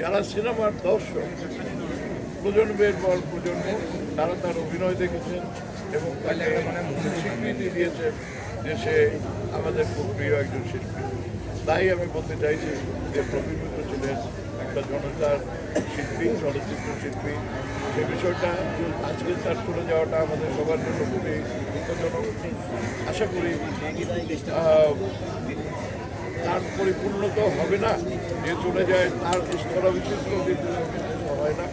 যারা সিনেমার দর্শক, প্রজন্মের পর প্রজন্ম, তারা তার অভিনয় দেখেছেন এবং তাকে স্বীকৃতি দিয়েছেন যে সে আমাদের খুব প্রিয় একজন শিল্পী। তাই আমি বলতে চাইছি যে প্রবীণ ছিলেন একটা জনতার শিল্পী, চলচ্চিত্র শিল্পী। সে বিষয়টা আজকে তার চলে যাওয়াটা আমাদের সবার জন্য খুবই দুঃখজনক। আশা করি তার পরিপূর্ণতা হবে না। যে চলে যায় তার কিন্তু হয় না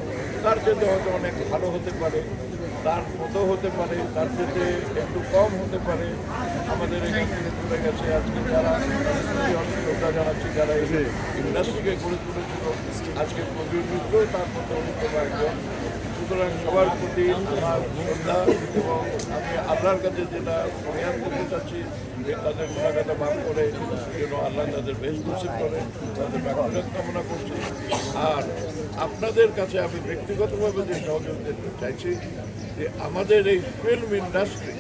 তার চেয়ে হয়তো অনেক ভালো হতে পারে তার মতো হতে পারে তার চেয়ে একটু কম হতে পারে। আমাদের এখান থেকে চলে গেছে আজকে যারা শ্রদ্ধা জানাচ্ছি যারা এই ইন্ডাস্ট্রিকে গড়ে তুলেছিল আজকে মিত্র তার মতো অন্যতম একজন সুতরাং সবার প্রতি আমার শ্রদ্ধা এবং আমি আপনার কাছে যেটা ফরিয়াদ করতে চাচ্ছি তাদের গুণাগাতা মাফ করে, যেন আল্লাহ তাদের বেশ নসিব করে, তাদের ব্যাপারত কামনা করছি। আর আপনাদের কাছে আমি ব্যক্তিগতভাবে যে সহযোগ সহযোগিতা চাইছি, যে আমাদের এই ফিল্ম ইন্ডাস্ট্রি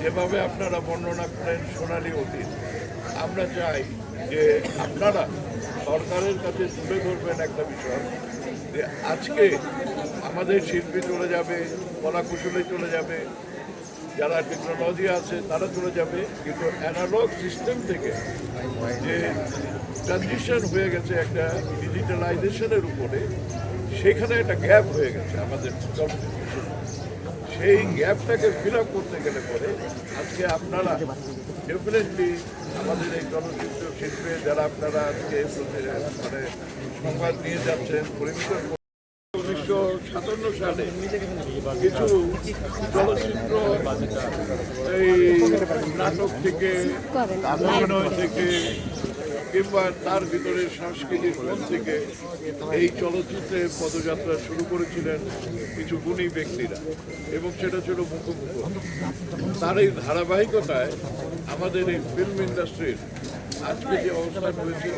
যেভাবে আপনারা বর্ণনা করেন সোনালি অতীত, আমরা চাই যে আপনারা সরকারের কাছে তুলে ধরবেন একটা বিষয়। যে আজকে আমাদের শিল্পী চলে যাবে কলা কুশলে চলে যাবে, যারা টেকনোলজি আছে তারা চলে যাবে, কিন্তু অ্যানালগ সিস্টেম থেকে যে ট্রানজিশন হয়ে গেছে একটা ডিজিটালাইজেশনের উপরে, সেখানে একটা গ্যাপ হয়ে গেছে আমাদের সেই গ্যাপটাকে ফিল আপ করতে গেলে পরে আজকে আপনারা ডেফিনেটলি আমাদের এই চলচ্চিত্র শিল্পে যারা আপনারা আজকে মানে সংবাদ নিয়ে যাচ্ছেন পরিবেশন উনিশশো সাতান্ন সালে কিছু চলচ্চিত্র এই নাটক থেকে অভিনয় থেকে কিংবা তার ভিতরে সাংস্কৃতিক মন থেকে এই চলচ্চিত্রে পদযাত্রা শুরু করেছিলেন কিছু গুণী ব্যক্তিরা এবং সেটা ছিল মুখোমুখ। তার এই ধারাবাহিকতায় আমাদের এই ফিল্ম ইন্ডাস্ট্রির আজকে যে অবস্থান রয়েছে,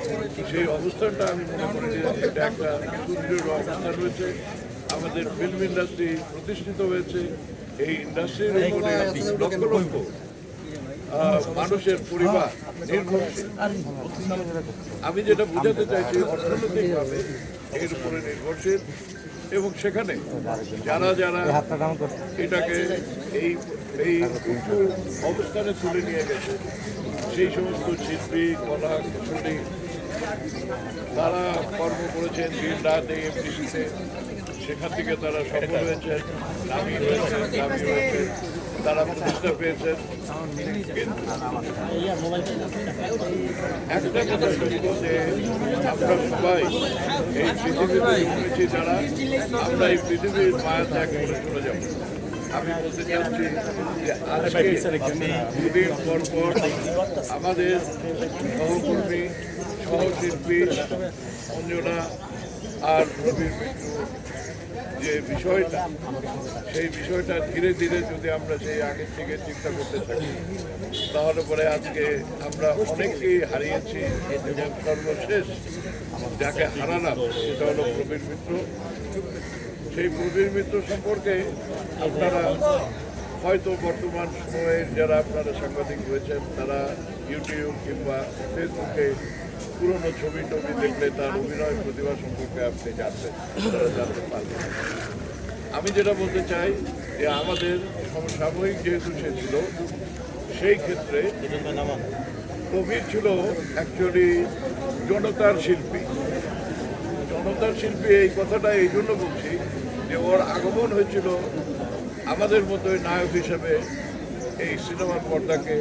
সেই অবস্থানটা আমি মনে করি যে এটা একটা সুদৃঢ় অবস্থান রয়েছে। আমাদের ফিল্ম ইন্ডাস্ট্রি প্রতিষ্ঠিত হয়েছে। এই ইন্ডাস্ট্রির উপরে লক্ষ লক্ষ মানুষের পরিবার নির্ভরশীল। আমি যেটা বোঝাতে চাইছি, অর্থনৈতিকভাবে এর উপরে নির্ভরশীল এবং সেখানে যারা যারা এটাকে এই এই উঁচু অবস্থানে তুলে নিয়ে গেছে, সেই সমস্ত শিল্পী, কলা কুশলী তারা কর্ম করেছেন দিন রাত এই এমডিসিতে সেখান থেকে তারা সফল হয়েছেন দামি হয়েছেন দামি হয়েছেন। তারা প্রতিষ্ঠা পেয়েছেন একটা কথা সত্য যে আমরা সবাই এই পৃথিবীতে জন্মেছি যারা আমরা এই পৃথিবীর মায়া ত্যাগ করে চলে যাব। আমি বলতে চাচ্ছি যে আজকে দুদিন পর পর আমাদের সহকর্মী, সহশিল্পী, অঞ্জনা আর মৃত্যু যে বিষয়টা, সেই বিষয়টা ধীরে ধীরে যদি আমরা সেই আগের থেকে চিন্তা করতে থাকি, তাহলে পরে আজকে আমরা অনেককেই হারিয়েছি এবং সর্বশেষ যাকে হারালাম, সেটা হলো প্রবীর মিত্র। সেই প্রবীর মিত্র সম্পর্কে আপনারা হয়তো বর্তমান সময়ে যারা আপনারা সাংবাদিক রয়েছেন, তারা ইউটিউব কিংবা ফেসবুকে পুরনো ছবি টবি দেখলে তার অভিনয় প্রতিভা সম্পর্কে আপনি আপনারা জানতে পারবেন। আমি যেটা বলতে চাই যে আমাদের সমসাময়িক যেহেতু সে ছিল, সেই ক্ষেত্রে কবির ছিল অ্যাকচুয়ালি জনতার শিল্পী। জনতার শিল্পী এই কথাটা এই জন্য বলছি যে ওর আগমন হয়েছিল আমাদের মতোই নায়ক হিসেবে এই সিনেমার পর্দাকে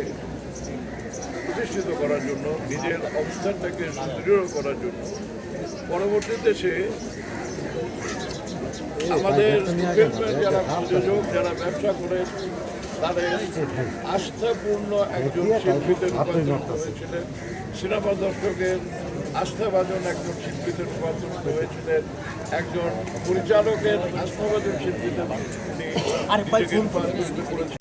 প্রতিষ্ঠিত করার জন্য নিজের অবস্থানটাকে সুদৃঢ় করার জন্য। পরবর্তীতে সে আমাদের যারা প্রযোজক যারা ব্যবসা করে তাদের আস্থাপূর্ণ একজন শিল্পীতে রূপান্তরিত হয়েছিলেন। সিনেমা দর্শকের আস্থাভাজন একজন শিল্পীতে রূপান্তরিত হয়েছিলেন। একজন পরিচালকের আস্থাভাজন শিল্পীতে তিনি করেছেন